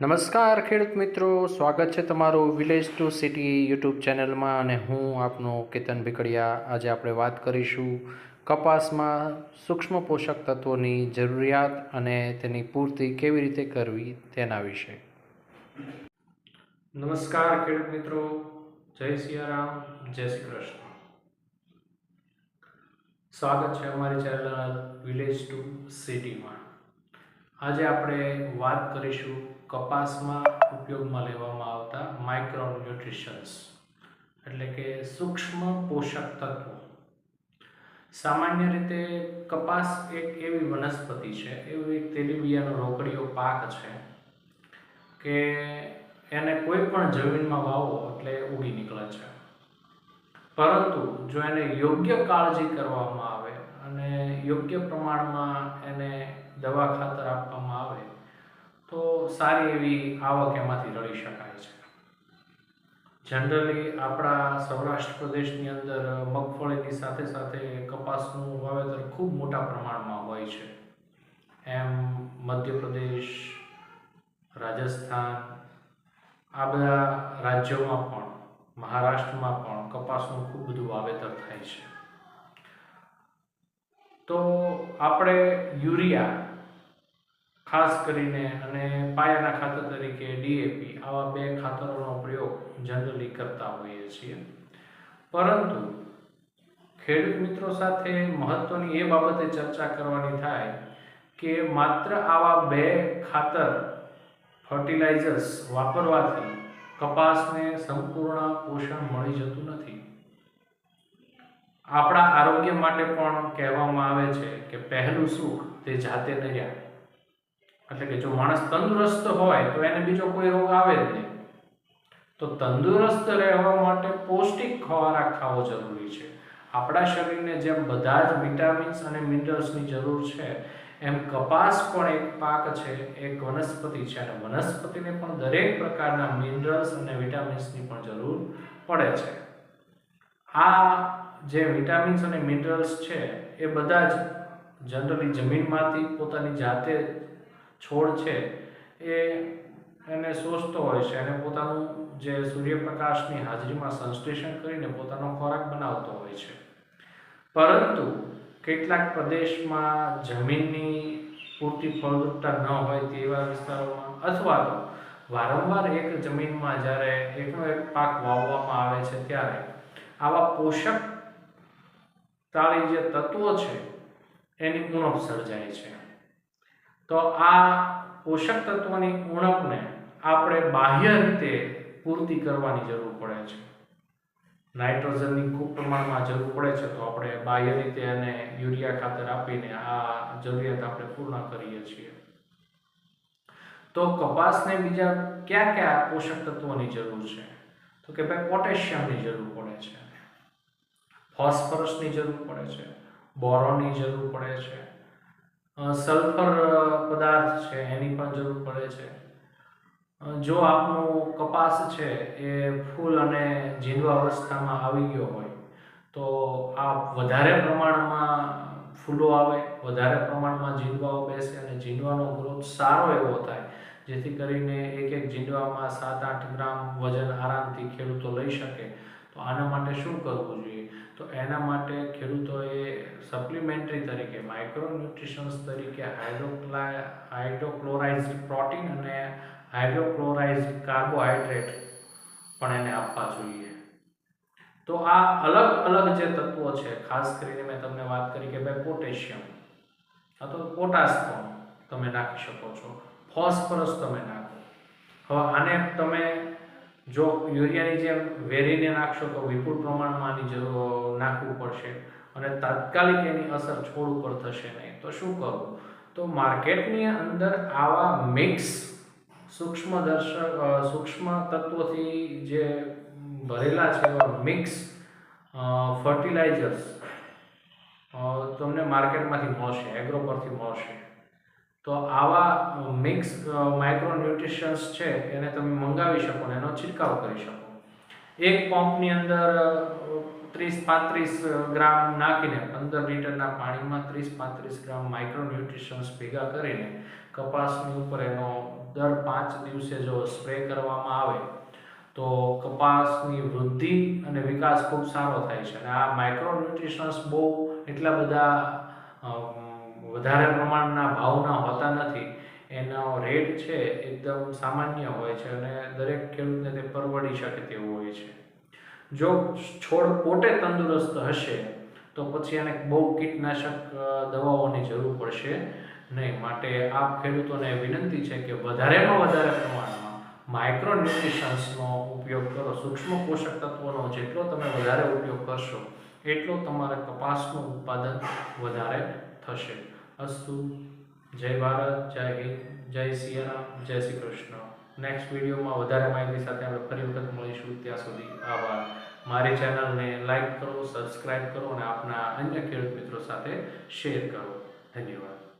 નમસ્કાર ખેડૂત મિત્રો, સ્વાગત છે તમારું વિલેજ ટુ સિટી યુટ્યુબ ચેનલમાં અને હું આપનો કેતન ભીકડિયા આજે આપણે વાત કરીશું કપાસમાં સૂક્ષ્મ પોષક તત્વોની જરૂરિયાત અને તેની પૂર્તિ કેવી રીતે કરવી તેના વિશે. નમસ્કાર ખેડૂત મિત્રો, જય સિયારામ, જય શ્રી કૃષ્ણ. સ્વાગત છે અમારી ચેનલ વિલેજ ટુ સિટીમાં આજે આપણે વાત કરીશું કપાસમાં ઉપયોગમાં લેવામાં આવતા માઇક્રો ન્યુટ્રિશન્સ એટલે કે સૂક્ષ્મ પોષક તત્વો. સામાન્ય રીતે કપાસ એક એવી વનસ્પતિ છે, એવી એક તેલીબિયાનો રોકડીયો પાક છે કે એને કોઈ પણ જમીનમાં વાવો એટલે ઉગી નીકળે છે. પરંતુ જો એને યોગ્ય કાળજી કરવામાં આવે અને યોગ્ય પ્રમાણમાં એને દવા ખાતર આપવામાં આવે તો સારી એવી આવક એમાંથી રળી શકાય છે. જનરલી આપણા સૌરાષ્ટ્ર પ્રદેશની અંદર મગફળીની સાથે સાથે કપાસનું વાવેતર ખૂબ મોટા પ્રમાણમાં હોય છે. એમ મધ્યપ્રદેશ, રાજસ્થાન, આ બધા રાજ્યોમાં પણ, મહારાષ્ટ્રમાં પણ કપાસનું ખૂબ બધું વાવેતર થાય છે. તો આપણે યુરિયા ખાસ કરીને અને પાયાના ખાતર તરીકે ડીએપી આવા બે ખાતરોનો પ્રયોગ જનરલી કરતા હોઈએ છીએ. પરંતુ ખેડૂત મિત્રો સાથે મહત્વની એ બાબતે ચર્ચા કરવાની થાય કે માત્ર આવા બે ખાતર ફર્ટિલાઇઝર્સ વાપરવાથી કપાસને સંપૂર્ણ પોષણ મળી જતું નથી. આપણા આરોગ્ય માટે પણ કહેવામાં આવે છે કે પહેલું સુખ તે જાતે નર્યા એટલે કે જો માણસ તંદુરસ્ત હોય, તો એને બીજો કોઈ રોગ આવે જ નહીં. તો તંદુરસ્ત રહેવા માટે પૌષ્ટિક ખોરાક ખાવો જરૂરી છે. આપણા શરીરને જેમ બધા જ વિટામિન્સ અને મિનરલ્સની જરૂર છે, એમ કપાસ પણ એક પાક છે, એક વનસ્પતિ છે. અને વનસ્પતિને પણ દરેક પ્રકારના મિનરલ્સ અને વિટામિન્સની પણ જરૂર પડે છે. આ જે વિટામિન્સ અને મિનરલ્સ છે, એ બધા જ જનરલી જમીનમાંથી પોતાની જાતે છોડ છે, એ એને શોષતો હોય છે અને પોતાનું જે સૂર્યપ્રકાશની હાજરીમાં સંશ્લેષણ કરીને પોતાનો ખોરાક બનાવતો હોય છે. પરંતુ કેટલાક પ્રદેશમાં જમીનની પૂરતી ફળદ્રુપતા ન હોય તેવા વિસ્તારોમાં અથવા તો વારંવાર એક જમીનમાં જ્યારે એકનો એક પાક વાવવામાં આવે છે ત્યારે આવા પોષક તાળી જે તત્વો છે, એની ઉણપ સર્જાય છે. તો આ પોષક તત્વોની ઉણપને આપણે બાહ્ય રીતે પૂર્તિ કરવાની જરૂર પડે છે. નાઇટ્રોજનની ખૂબ પ્રમાણમાં જરૂર પડે છે તો આપણે બાહ્ય રીતે એને યુરિયા ખાતર આપીને આ જરૂરિયાત આપણે પૂર્ણ કરીએ છીએ. તો કપાસને બીજા કયા કયા પોષક તત્વોની જરૂર છે? તો કે ભાઈ પોટેશિયમની જરૂર પડે છે. ફોસ્ફરસની જરૂર પડે છે. બોરોનની જરૂર પડે છે. સલ્ફર પદાર્થ છે, એની પણ જરૂર પડે છે. જો આપનું કપાસ છે, એ ફૂલ અને ઝીંડવા અવસ્થામાં આવી ગયો હોય, તો આ વધારે પ્રમાણમાં ફૂલો આવે, વધારે પ્રમાણમાં ઝીંડવાઓ બેસે અને ઝીંડવાનો ગ્રોથ સારો એવો થાય, જેથી કરીને એક એક ઝીંડવામાં સાત આઠ ગ્રામ વજન આરામથી ખેડૂતો લઈ શકે. તો આના માટે શું કરવું જોઈએ? તો એના માટે ખેડૂતોએ સપ્લિમેન્ટરી તરીકે માઇક્રોન્યુટ્રિશન્સ તરીકે હાઇડ્રોક્લા હાઇડ્રોક્લોરાઇઝ પ્રોટીન અને હાઇડ્રોક્લોરાઇઝ કાર્બોહાઈડ્રેટ પણ એને આપવા જોઈએ. તો આ અલગ અલગ જે તત્વો છે, ખાસ કરીને મેં તમને વાત કરી કે ભાઈ પોટેશિયમ અથવા પોટાશ પણ તમે નાખી શકો છો, ફોસ્ફરસ તમે નાખો. હવે આને તમે જો યુરિયાની જેમ વેરીને નાખશો તો વિપુલ પ્રમાણમાં આની નાખવું પડશે અને તાત્કાલિક એની અસર છોડ ઉપર થશે નહીં. તો શું કરવું તો માર્કેટની અંદર આવા મિક્સ સૂક્ષ્મ દર્શક સૂક્ષ્મ તત્વોથી જે ભરેલા છે એવા મિક્સ ફર્ટિલાઇઝર્સ તમને માર્કેટમાંથી મળશે, એગ્રો પરથી મળશે. તો આવા મિક્સ માઇક્રોન્યુટ્રિશન્સ છે, એને તમે મંગાવી શકો અને એનો છંટકાવ કરી શકો. એક પંપની અંદર ત્રીસ પાંત્રીસ ગ્રામ નાખીને પંદર લીટરના પાણીમાં ત્રીસ પાંત્રીસ ગ્રામ માઇક્રોન્યુટ્રિશન્સ ભેગા કરીને કપાસની ઉપર એનો દર પાંચ દિવસે જો સ્પ્રે કરવામાં આવે, તો કપાસની વૃદ્ધિ અને વિકાસ ખૂબ સારો થાય છે. અને આ માઇક્રોન્યુટ્રિશન્સ બહુ એટલા બધા વધારે પ્રમાણના ભાવના હોતા નથી. એનો રેટ છે એકદમ સામાન્ય હોય છે અને દરેક ખેડૂતને તે પરવડી શકે તેવું હોય છે. જો છોડ પોતે તંદુરસ્ત હશે, તો પછી એને બહુ કીટનાશક દવાઓની જરૂર પડશે નહીં. માટે આપ ખેડૂતોને વિનંતી છે કે વધારેમાં વધારે પ્રમાણમાં માઇક્રોન્યુટ્રિશન્સનો ઉપયોગ કરો. સૂક્ષ્મ પોષક તત્વોનો જેટલો તમે વધારે ઉપયોગ કરશો, એટલો તમારા કપાસનું ઉત્પાદન વધારે થશે. અસ્તુ જય ભારત જય હિન્દ જય સિયારામ જય શ્રી કૃષ્ણ નેક્સ્ટ વિડીયોમાં વધારે માહિતી સાથે આપણે ફરી વખત મળીશું, ત્યાં સુધી આભાર. મારી ચેનલને લાઈક કરો સબસ્ક્રાઇબ કરો અને આપના અન્ય ખેડૂત મિત્રો સાથે શેર કરો. ધન્યવાદ.